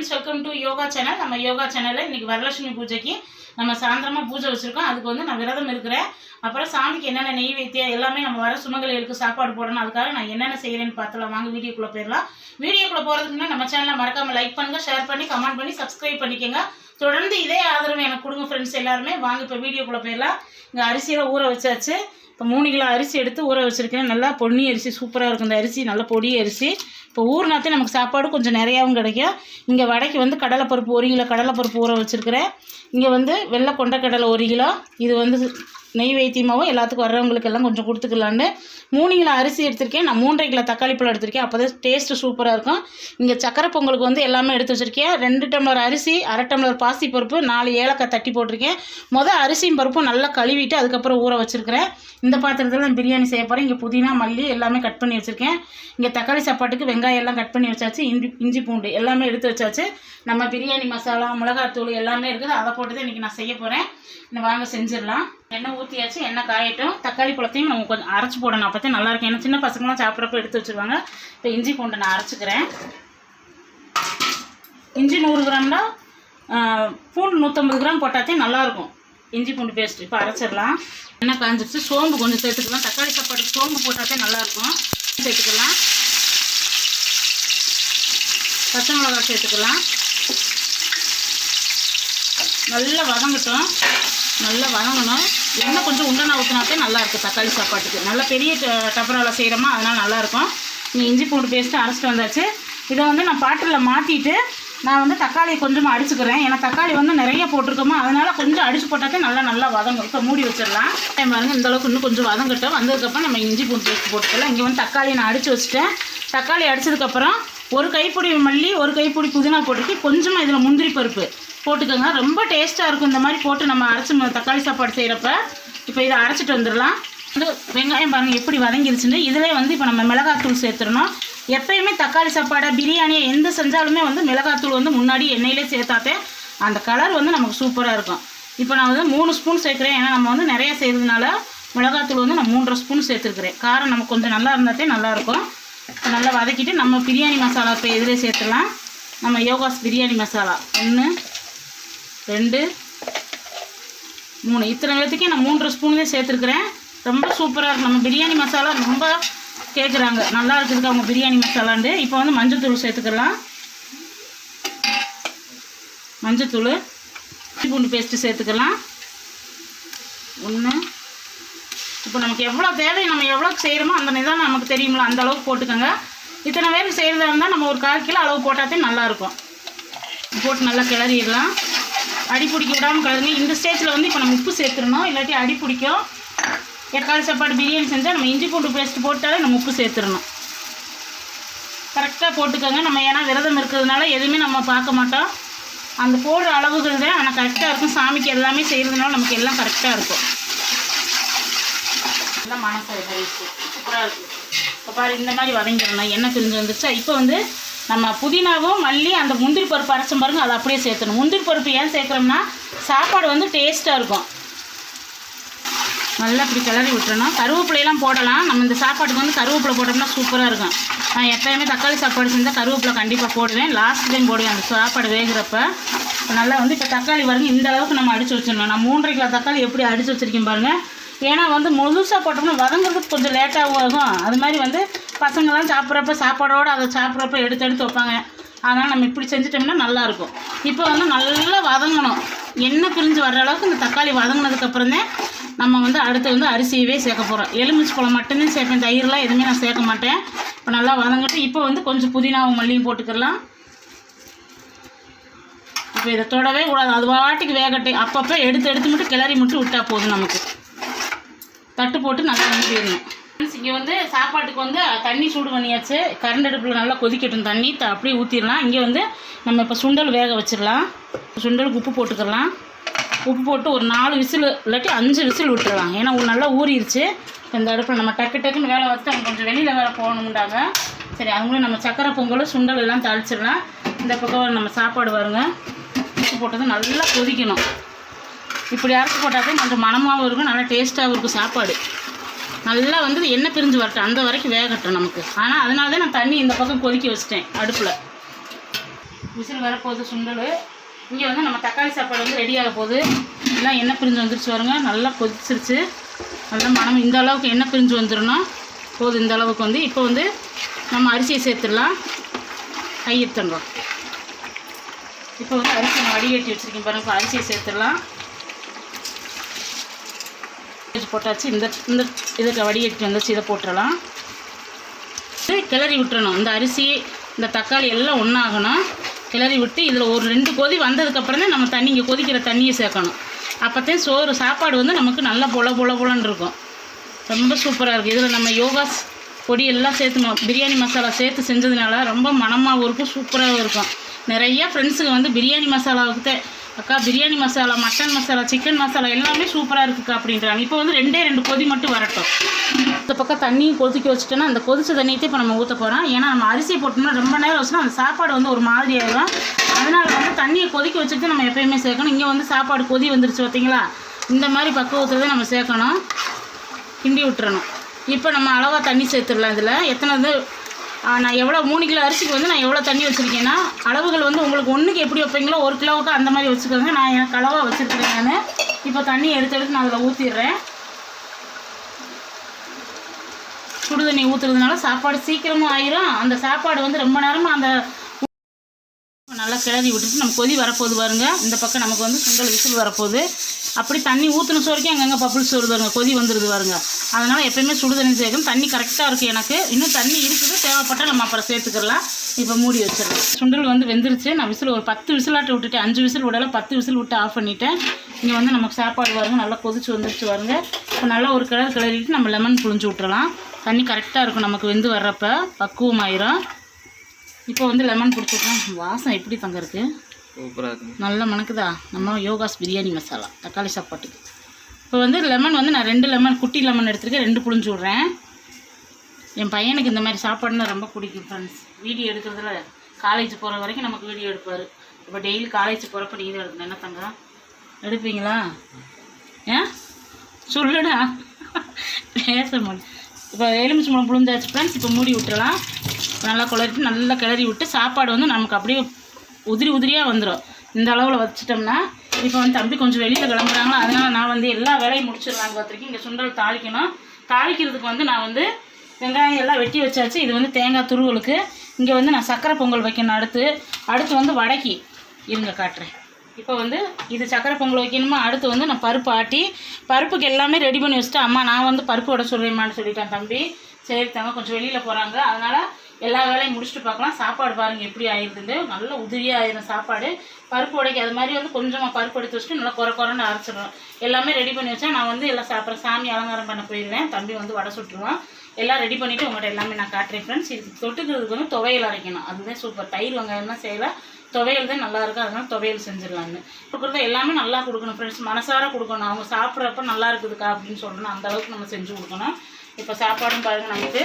Friends welcome to yoga channel நம்ம யோகா சேனலில் இன்றைக்கி வரலட்சுமி பூஜைக்கு நம்ம சாயந்தரமாக பூஜை வச்சுருக்கோம். அதுக்கு வந்து நான் விரதம் இருக்கிறேன். அப்புறம் சாமிக்கு என்னென்ன நெய்வேத்தியம் எல்லாமே நம்ம வர சுமங்கலிகளுக்கு சாப்பாடு போடணும். அதுக்காக நான் என்னென்ன செய்கிறேன்னு பார்த்தலாம் வாங்க வீடியோக்குள்ளே போயிடலாம். வீடியோக்குள்ளே போகிறதுக்கு முன்னாடி நம்ம சேனலை மறக்காமல் லைக் பண்ணுங்கள் ஷேர் பண்ணி கமெண்ட் பண்ணி சப்ஸ்கிரைப் பண்ணிக்கோங்க. தொடர்ந்து இதே ஆதரவு எனக்கு கொடுங்க ஃப்ரெண்ட்ஸ் எல்லாருமே. வாங்க இப்போ வீடியோக்குள்ளே போயிடலாம். இங்கே அரிசியில் ஊற வச்சாச்சு. இப்போ மூணு கிலோ அரிசி எடுத்து ஊற வச்சுருக்கேன். நல்லா பொன்னி அரிசி சூப்பராக இருக்கும். இந்த அரிசி நல்லா பொடி அரிசி. இப்போ ஊர்னாத்தே நமக்கு சாப்பாடு கொஞ்சம் நிறையாவும் கிடைக்கும் இங்கே வடைக்கு வந்து கடலைப்பருப்பு ஒரு கிலோ கடலைப்பருப்பு ஊற வச்சுருக்கிறேன். இங்கே வந்து வெள்ளை கொண்டக்கடலை ஒரு கிலோ. இது வந்து நெய் வைத்தியமாகவும் எல்லாத்துக்கும் வர்றவங்களுக்கு எல்லாம் கொஞ்சம் கொடுத்துக்கலான்னு மூணு கிலோ அரிசி எடுத்திருக்கேன். நான் மூன்றரை கிலோ தக்காளி பழம் எடுத்திருக்கேன். அப்போ தான் டேஸ்ட்டு சூப்பராக இருக்கும். இங்கே சக்கரை பொங்கலுக்கு வந்து எல்லாமே எடுத்து வச்சுருக்கேன். ரெண்டு டம்ளர் அரிசி அரை டம்ளர் பாசி பருப்பு நாலு ஏலக்காய் தட்டி போட்டிருக்கேன். மொதல் அரிசியும் பருப்பும் நல்லா கழுவிட்டு அதுக்கப்புறம் ஊற வச்சுருக்கிறேன். இந்த பாத்திரத்தில் நான் பிரியாணி செய்ய போகிறேன் இங்கே புதினா மல்லி எல்லாமே கட் பண்ணி வச்சுருக்கேன். இங்கே தக்காளி சாப்பாட்டுக்கு வெங்காயம் எல்லாம் கட் பண்ணி வச்சாச்சு. இஞ்சி இஞ்சி பூண்டு எல்லாமே எடுத்து வச்சாச்சு. நம்ம பிரியாணி மசாலா மிளகாத்தூள் எல்லாமே இருக்குது. அதை போட்டு தான் இன்றைக்கி நான் செய்ய போகிறேன் இன்னும் வாங்க செஞ்சிடலாம். எண்ணெய் ஊற்றியாச்சு எண்ணெய் காயட்டும். தக்காளி பழத்தையும் நம்ம கொஞ்சம் அரைச்சி போடணும். அப்போ தான் நல்லாயிருக்கும் ஏன்னா சின்ன பசங்களாம் சாப்பிட்றப்ப எடுத்து வச்சுருவாங்க. இப்போ இஞ்சி பூண்டு நான் அரைச்சிக்கிறேன். இஞ்சி நூறு கிராம்னா பூண்டு நூற்றம்பது கிராம் போட்டாத்தே நல்லாயிருக்கும். இஞ்சி பூண்டு பேஸ்ட் இப்போ அரைச்சிடலாம். எண்ணெய் காஞ்சிருச்சு. சோம்பு கொஞ்சம் சேர்த்துக்கலாம். தக்காளி சாப்பாடு சோம்பு போட்டாத்தே நல்லாயிருக்கும். சேர்த்துக்கலாம். பச்சை மிளகாய் சேர்த்துக்கலாம். நல்லா வதங்கட்டும். நல்லா வதங்கணும். எண்ணெய் கொஞ்சம் உண்டனா ஊற்றினாத்தே நல்லா தக்காளி சாப்பாட்டுக்கு. நல்லா பெரிய ட- செய்கிறோமா அதனால் நல்லாயிருக்கும். நீ இஞ்சி பூண்டு பேஸ்ட்டு அரைச்சிட்டு வந்தாச்சு. இதை வந்து நான் பாட்டில் மாற்றிட்டு நான் வந்து தக்காளியை கொஞ்சமாக அடிச்சுக்கிறேன். ஏன்னா தக்காளி வந்து நிறைய போட்டிருக்கோமா அதனால் கொஞ்சம் அடிச்சு போட்டாத்தே நல்லா நல்லா வதங்கும். இப்போ மூடி வச்சிடலாம். டைம் பாருங்க இந்த அளவுக்கு இன்னும் கொஞ்சம் வதங்கட்டும். வந்ததுக்கப்புறம் நம்ம இஞ்சி பூண்டு பேஸ்ட் போட்டுக்கலாம். இங்கே வந்து தக்காளி நான் அடித்து வச்சுட்டேன். தக்காளி அடிச்சதுக்கப்புறம் ஒரு கைப்பிடி மல்லி ஒரு கைப்பிடி புதினா போட்டுட்டு கொஞ்சமாக இதில் முந்திரி பருப்பு. போட்டுக்கோங்க. ரொம்ப டேஸ்ட்டாக இருக்கும் இந்த மாதிரி போட்டு நம்ம அரைச்சி தக்காளி சாப்பாடு செய்கிறப்ப இப்போ இதை அரைச்சிட்டு வந்துடலாம். வந்து வெங்காயம் பாருங்கள் எப்படி வதங்கிருச்சுன்னு. இதிலே வந்து இப்போ நம்ம மிளகாத்தூள் சேர்த்துடணும். எப்பயுமே தக்காளி சாப்பாடை பிரியாணியை எந்த செஞ்சாலுமே வந்து மிளகாத்தூள் வந்து முன்னாடி எண்ணெயிலே சேர்த்தாத்தே அந்த கலர் வந்து நமக்கு சூப்பராக இருக்கும். இப்போ நான் வந்து மூணு ஸ்பூன் சேர்க்குறேன். ஏன்னா நம்ம வந்து நிறைய செய்கிறதுனால மிளகாத்தூள் வந்து நான் மூன்றரை ஸ்பூன் சேர்த்துருக்குறேன். காரம் நமக்கு கொஞ்சம் நல்லா இருந்தாத்தே நல்லாயிருக்கும் இப்போ நல்லா வதக்கிட்டு நம்ம பிரியாணி மசாலா இப்போ இதிலே சேர்த்துடலாம். நம்ம யோகாஸ் பிரியாணி மசாலா. ஒன்று ரெண்டு மூணு. இத்தனை பேர்த்துக்கே நான் மூன்று ஸ்பூன்லேயே சேர்த்துருக்குறேன். ரொம்ப சூப்பராக இருக்கும் நம்ம பிரியாணி மசாலா ரொம்ப கேட்குறாங்க நல்லா இருக்குதுக்கு அவங்க பிரியாணி மசாலாண்டு இப்போ வந்து மஞ்சத்தூள் சேர்த்துக்கலாம். மஞ்சத்தூள் பூண்டு பேஸ்ட்டு சேர்த்துக்கலாம். ஒன்று இப்போ நமக்கு எவ்வளோ தேவை நம்ம எவ்வளோ செய்கிறோமோ அந்த நிதானம் நமக்கு தெரியுமில்ல அந்த அளவுக்கு போட்டுக்கோங்க. இத்தனை பேருக்கு செய்கிறதா இருந்தால் நம்ம ஒரு கால் கிலோ அளவு போட்டாதே நல்லாயிருக்கும். போட்டு நல்லா கிளறிடலாம். அடி பிடிக்க விடாமல் கிளறுங்க இந்த ஸ்டேஜில் வந்து இப்போ நம்ம உப்பு சேர்த்துடணும். இல்லாட்டி அடி பிடிக்கும். தக்காளி சாப்பாடு பிரியாணி செஞ்சால் நம்ம இஞ்சி பூண்டு பேஸ்ட் போட்டாலே நம்ம உப்பு சேர்த்துடணும். கரெக்டாக போட்டுக்கோங்க. நம்ம ஏன்னா விரதம் இருக்கிறதுனால எதுவுமே நம்ம பார்க்க மாட்டோம். அந்த போடுற அளவுகள் தான். ஆனால் கரெக்டாக இருக்கும். சாமிக்கு எல்லாமே செய்கிறதுனால நமக்கு எல்லாம் கரெக்டாக இருக்கும். எல்லாம் மனசு சூப்பராக இருக்கும் இப்போ பாரு இந்த மாதிரி வதங்கிடணும். எண்ணெய் பிரிஞ்சு வந்துருச்சா? இப்போ வந்து நம்ம புதினாவும் மல்லி அந்த முந்திரி பருப்பு அரைச்சம் பாருங்க அதை அப்படியே சேர்த்துணும் முந்திரி பருப்பு ஏன் சேர்க்குறோம்னா சாப்பாடு வந்து டேஸ்ட்டாக இருக்கும். நல்லா இப்படி கிளறி விட்டுறணும். கருவேப்பிலையெல்லாம் போடலாம். நம்ம இந்த சாப்பாட்டுக்கு வந்து கருவேப்பிலை போட்டோம்னா சூப்பராக இருக்கும். நான் எப்போயுமே தக்காளி சாப்பாடு செஞ்சால் கருவேப்பிலை கண்டிப்பாக போடுவேன். லாஸ்ட் டைம் போடுவேன். அந்த சாப்பாடு வேகிறப்ப. இப்போ நல்லா வந்து இப்போ தக்காளி வருங்க இந்த அளவுக்கு நம்ம அடித்து வச்சிடணும். நான் மூன்றரை கிலோ தக்காளி எப்படி அடித்து வச்சுருக்கேன் பாருங்கள் ஏன்னா வந்து முழுசாக போட்டோம்னா வதங்குறதுக்கு கொஞ்சம் லேட்டாகவும் ஆகும். அது மாதிரி வந்து பசங்கள்லாம் சாப்பிட்றப்ப சாப்பாடோடு அதை சாப்பிட்றப்ப எடுத்து எடுத்து வைப்பாங்க. அதனால் நம்ம இப்படி செஞ்சிட்டோம்னா நல்லாயிருக்கும். இப்போ வந்து நல்லா வதங்கணும். எண்ணெய் பிரிஞ்சு வர்ற அளவுக்கு இந்த தக்காளி வதங்கினதுக்கப்புறம் தான் நம்ம வந்து அடுத்து வந்து அரிசியவே சேர்க்க போகிறோம் எலுமிச்சை பழம் மட்டும்தான் சேர்ப்பேன். தயிரெலாம் எதுவுமே நான் சேர்க்க மாட்டேன். இப்போ நல்லா வதங்கிட்டு இப்போ வந்து கொஞ்சம் புதினாவும் மல்லியும் போட்டுக்கலாம் இப்போ இதை தொடவே கூடாது. அது வாட்டிக்கு வேகட்டி. அப்பப்போ எடுத்து எடுத்து மட்டும் கிளறி மட்டும் விட்டால் போதும் நமக்கு. தட்டு போட்டு நல்லா மூடிடணும் இங்கே வந்து சாப்பாட்டுக்கு வந்து தண்ணி சூடு பண்ணியாச்சு. கரண்ட் அடுப்பில் நல்லா கொதிக்கட்டும் தண்ணி. த அப்படியே ஊற்றிடலாம் இங்கே வந்து நம்ம இப்போ சுண்டல் வேக வச்சிடலாம். சுண்டலுக்கு உப்பு போட்டுக்கலாம். உப்பு போட்டு ஒரு நாலு விசில் இல்லாட்டி அஞ்சு விசில் விட்டுடலாம். ஏன்னா நல்லா ஊறிடுச்சு இந்த அடுப்பில் நம்ம டக்கு டக்குன்னு வேலை வச்சு அவங்க கொஞ்சம் வெளியில் வேலை போகணுண்டாங்க சரி அவங்களும் நம்ம சக்கரை பொங்கல் சுண்டல் எல்லாம் தாளிச்சிடலாம். இந்த பக்கம் நம்ம சாப்பாடு வருங்க உப்பு போட்டது நல்லா கொதிக்கணும். இப்படி அரைச்சி போட்டாக்கே கொஞ்சம் மணமாகவும் இருக்கும் நல்லா டேஸ்ட்டாகவும் இருக்கும் சாப்பாடு. நல்லா வந்து எண்ணெய் பிரிஞ்சு வரட்டும். அந்த வரைக்கும் வேகட்டும் நமக்கு. ஆனால் அதனால தான் நான் தண்ணி இந்த பக்கம் கொதிக்க வச்சிட்டேன் அடுப்பில். விசில் வரப்போகுது சுண்டல். இங்கே வந்து நம்ம தக்காளி சாப்பாடு வந்து ரெடி ஆக போகுது. எல்லாம் எண்ணெய் பிரிஞ்சு வந்துருச்சு வருங்க நல்லா கொதிச்சிருச்சு. நல்லா மனம் இந்த அளவுக்கு எண்ணெய் பிரிஞ்சு வந்துடணும். போதும் இந்த அளவுக்கு வந்து. இப்போ வந்து நம்ம அரிசியை சேர்த்துடலாம். கையெடுத்துடுறோம் இப்போ வந்து அரிசி நான் வடிகட்டி வச்சுருக்கேன் பாருங்கள் இப்போ அரிசியை சேர்த்துடலாம். போட்டாச்சு. இந்த இந்த இதுக்கு வடிகட்டி வந்துச்சு இதை போட்டுடலாம் கிளறி விட்டுறணும். இந்த அரிசி இந்த தக்காளி எல்லாம் ஒன்றாகணும் கிளறி விட்டு இதில் ஒரு ரெண்டு கொதி வந்ததுக்கப்புறம் தான் நம்ம தண்ணி இங்கே கொதிக்கிற தண்ணியை சேர்க்கணும். அப்போத்தான் சோறு சாப்பாடு வந்து நமக்கு நல்லா பொல பொல பொலன்னு இருக்கும். ரொம்ப சூப்பராக இருக்குது இதில் நம்ம யோகாஸ் பொடி எல்லாம் சேர்த்து பிரியாணி மசாலா சேர்த்து செஞ்சதுனால ரொம்ப மனமாகவும் இருக்கும் சூப்பராகவும் இருக்கும். நிறையா ஃப்ரெண்ட்ஸுங்க வந்து பிரியாணி மசாலாவுக்கு தான் அக்கா பிரியாணி மசாலா மட்டன் மசாலா சிக்கன் மசாலா எல்லாமே சூப்பராக இருக்குக்கா அப்படின்றாங்க. இப்போ வந்து ரெண்டே ரெண்டு கொதி மட்டும் வரட்டும். இந்த பக்கம் தண்ணியும் கொதிக்க வச்சுட்டோன்னா அந்த கொதிச்ச தண்ணியத்தை இப்போ நம்ம ஊற்ற போகிறோம் ஏன்னா நம்ம அரிசி போட்டோம்னா ரொம்ப நேரம் வச்சுன்னா அந்த சாப்பாடு வந்து ஒரு மாதிரி ஆகிடும் அதனால் வந்து தண்ணியை கொதிக்க வச்சுட்டு நம்ம எப்பயுமே சேர்க்கணும். இங்கே வந்து சாப்பாடு கொதி வந்துருச்சு பார்த்தீங்களா? இந்த மாதிரி பக்குவத்தை நம்ம சேர்க்கணும். கிண்டி விட்டுறணும். இப்போ நம்ம அளவாக தண்ணி சேர்த்துடலாம் இதில். எத்தனை நான் எவ்வளோ மூணு கிலோ அரிசிக்கு வந்து நான் எவ்வளோ தண்ணி வச்சுருக்கேன்னா அளவுகள் வந்து உங்களுக்கு ஒன்றுக்கு எப்படி வைப்பீங்களோ ஒரு கிலோவுக்கு அந்த மாதிரி வச்சுக்கோங்க. நான் எனக்கு அளவாக வச்சுருக்கிறேன் நான். இப்போ தண்ணி எடுத்து எடுத்து நான் அதில் ஊற்றிடுறேன் சுடு தண்ணி ஊற்றுறதுனால சாப்பாடு சீக்கிரமும் ஆயிரும். அந்த சாப்பாடு வந்து ரொம்ப நேரமாக அந்த கிளறி விட்டுட்டு நம்ம கொதி வரப்போகுது பாருங்க. இந்த பக்கம் நமக்கு வந்து சுண்டல் விசில் வரப்போகுது. அப்படி தண்ணி ஊற்றின சோறுக்கே அங்கங்கே பப்புள்ஸ் வருது வருங்க கொதி வந்துடுது பாருங்க. அதனால் எப்பயுமே சுடு தண்ணி சேர்க்கணும் தண்ணி கரெக்டாக இருக்குது எனக்கு. இன்னும் தண்ணி இருக்குது. தேவைப்பட்டால் நம்ம அப்புறம் சேர்த்துக்கலாம். இப்போ மூடி வச்சிடலாம். சுண்டல் வந்து வெந்துருச்சு. நான் விசில் ஒரு பத்து விசிலாட்டை விட்டுட்டேன். அஞ்சு விசில் விடலை பத்து விசில் விட்டு ஆஃப் பண்ணிட்டேன். இங்கே வந்து நமக்கு சாப்பாடு வருங்க நல்லா கொதிச்சு வந்துருச்சு வருங்க இப்போ நல்லா ஒரு கிளறு கிளறிட்டு நம்ம லெமன் புழிஞ்சு விட்டுறலாம். தண்ணி கரெக்டாக இருக்கும் நமக்கு வெந்து வர்றப்ப. பக்குவமாயிரும். இப்போ வந்து லெமன் பிடிச்சிக்கலாம் வாசம் எப்படி தங்க இருக்கு? சூப்பராக நல்லா மணக்குதா? நம்ம யோகாஸ் பிரியாணி மசாலா தக்காளி சாப்பாட்டுக்கு. இப்போ வந்து லெமன் வந்து நான் ரெண்டு லெமன் குட்டி லெமன் எடுத்துருக்கேன் ரெண்டு புழிஞ்சு விட்றேன். என் பையனுக்கு இந்த மாதிரி சாப்பாடுனா ரொம்ப பிடிக்கும் ஃப்ரெண்ட்ஸ் வீடியோ எடுக்கிறதுல காலேஜ் போகிற வரைக்கும் நமக்கு வீடியோ எடுப்பார். இப்போ டெய்லி காலேஜ் போகிறப்ப நீ தான் எடுக்கணும். என்ன தங்கம் எடுப்பீங்களா? ஏன் சொல்லுடா. பேச மாட்டேன் இப்போ எலுமிச்சை பழம் புழுந்தாச்சு ஃப்ரெண்ட்ஸ் இப்போ மூடி விட்டுறலாம் நல்லா குளறிட்டு நல்லா கிளறி விட்டு சாப்பாடு வந்து நமக்கு அப்படியே உதிரி உதிரியாக வந்துடும் இந்த அளவில் வச்சிட்டோம்னா இப்போ வந்து தம்பி கொஞ்சம் வெளியில் கிளம்புறாங்களோ அதனால் நான் வந்து எல்லா வேலையும் முடிச்சிடலான்னு பார்த்துருக்கு இங்கே சுண்டல் தாளிக்கணும். தாளிக்கிறதுக்கு வந்து நான் வந்து வெங்காயம் எல்லாம் வெட்டி வச்சாச்சு. இது வந்து தேங்காய் துருவலுக்கு. இங்கே வந்து நான் சக்கரை பொங்கல் வைக்கணும் அடுத்து. அடுத்து வந்து வடக்கி. இருங்க காட்டுறேன். இப்போ வந்து இது சக்கரை பொங்கல் வைக்கணுமா? அடுத்து வந்து நான் பருப்பு ஆட்டி பருப்புக்கு எல்லாமே ரெடி பண்ணி வச்சுட்டு அம்மா நான் வந்து பருப்பு விட சொல்கிறேம்மான்னு சொல்லிட்டேன் தம்பி. சரி தங்க கொஞ்சம் வெளியில் போகிறாங்க அதனால் எல்லா வேலையும் முடிச்சுட்டு பார்க்கலாம். சாப்பாடு பாருங்கள் எப்படி ஆயிடுதுன்னு நல்ல உதிரியாக ஆயிரும் சாப்பாடு. பருப்பு உடைக்கி அது மாதிரி வந்து கொஞ்சமாக பருப்பு எடுத்து வச்சுட்டு நல்லா குறை குறைன்னு அரைச்சிடுறோம் எல்லாமே ரெடி பண்ணி வச்சா நான் வந்து எல்லாம் சாப்பிட்றேன். சாமி அலங்காரம் பண்ண போயிடுவேன் தம்பி வந்து வடை சுட்டுருவான். எல்லாம் ரெடி பண்ணிவிட்டு உங்கள்கிட்ட எல்லாமே நான் காட்டுறேன் ஃப்ரெண்ட்ஸ் இது தொட்டுக்கிறதுக்கு வந்து துவையல் அரைக்கணும். அதுதான் சூப்பர் தயிர் வெங்காயம்லாம் செய்யலாம் துவையல் தான் நல்லா இருக்கும். அதனால துவையல் செஞ்சிடலான்னு கொடுக்குறது எல்லாமே நல்லா கொடுக்கணும் ஃப்ரெண்ட்ஸ் மனசார கொடுக்கணும். அவங்க சாப்பிட்றப்ப நல்லா இருக்குதுக்கா அப்படின்னு சொல்லணும். அந்த அளவுக்கு நம்ம செஞ்சு கொடுக்கணும். இப்போ சாப்பாடும் பாருங்கள் நமக்கு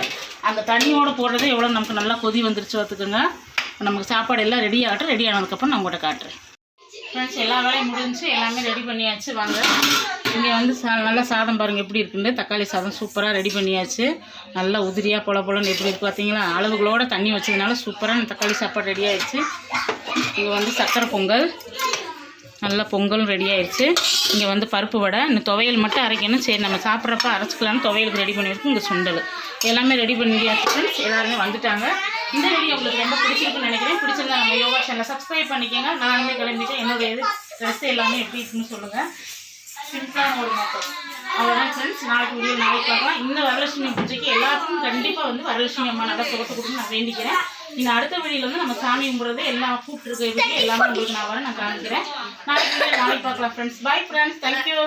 அந்த தண்ணியோடு போடுறது எவ்வளோ நமக்கு நல்லா கொதி வந்துருச்சு பார்த்துக்கோங்க. நமக்கு சாப்பாடு எல்லாம் ரெடி ஆகட்டும் ரெடி ஆனதுக்கப்புறம் நான் உங்கள்கிட்ட காட்டுறேன். ஃப்ரெண்ட்ஸ் எல்லா வேலையும் முடிஞ்சுச்சு எல்லாமே ரெடி பண்ணியாச்சு வாங்க. இங்கே வந்து சா நல்லா சாதம் பாருங்கள் எப்படி இருக்குன்னு. தக்காளி சாதம் சூப்பராக ரெடி பண்ணியாச்சு. நல்லா உதிரியாக பொல பொலன்னு எப்படி இருக்குது பார்த்தீங்களா? அளவுகளோட தண்ணி வச்சதுனால சூப்பராக தக்காளி சாப்பாடு ரெடி ஆயிடுச்சு. இங்கே வந்து சக்கரை பொங்கல். நல்லா பொங்கலும் ரெடி ஆயிடுச்சு இங்கே வந்து பருப்பு வடை இந்த துவையல் மட்டும் அரைக்கணும். சரி நம்ம சாப்பிட்றப்ப அரைச்சிக்கலாம்னு துவையலுக்கு ரெடி பண்ணியிருக்கோம் இங்கே சுண்டல். எல்லாமே ரெடி பண்ணியாச்சு ஃப்ரெண்ட்ஸ் எல்லாருமே வந்துட்டாங்க. இந்த வீடியோ உங்களுக்கு ரொம்ப பிடிச்சிருக்குன்னு நினைக்கிறேன். பிடிச்சிருந்தா நம்ம யோகா சேனலை சப்ஸ்கிரைப் பண்ணிக்கோங்க. நானுமே கிளம்பிட்டு என்னுடைய இது ட்ரெஸ் எல்லாமே எப்படி இருக்குன்னு சொல்லுங்கள் சிம்பிளான ஒரு நோக்கம் அவ்வளோதான் ஃப்ரெண்ட்ஸ் நாளைக்கு வீடியோ நாளைக்கு பார்க்கலாம். இந்த வரலட்சுமி பூஜைக்கு எல்லாத்துக்கும் கண்டிப்பாக வந்து வரலட்சுமி அம்மா நல்லா சுகத்தை கொடுத்து நான் வேண்டிக்கிறேன். இந்த அடுத்த வீடியோவில் வந்து நம்ம சாமி கும்பிட்றது எல்லாம் கூப்பிட்டுருக்க வீடியோ எல்லாமே உங்களுக்கு நான் வரேன் நான் காமிக்கிறேன். நாளைக்கு நாளைக்கு பார்க்கலாம் ஃப்ரெண்ட்ஸ் பை ஃப்ரெண்ட்ஸ் தேங்க்யூ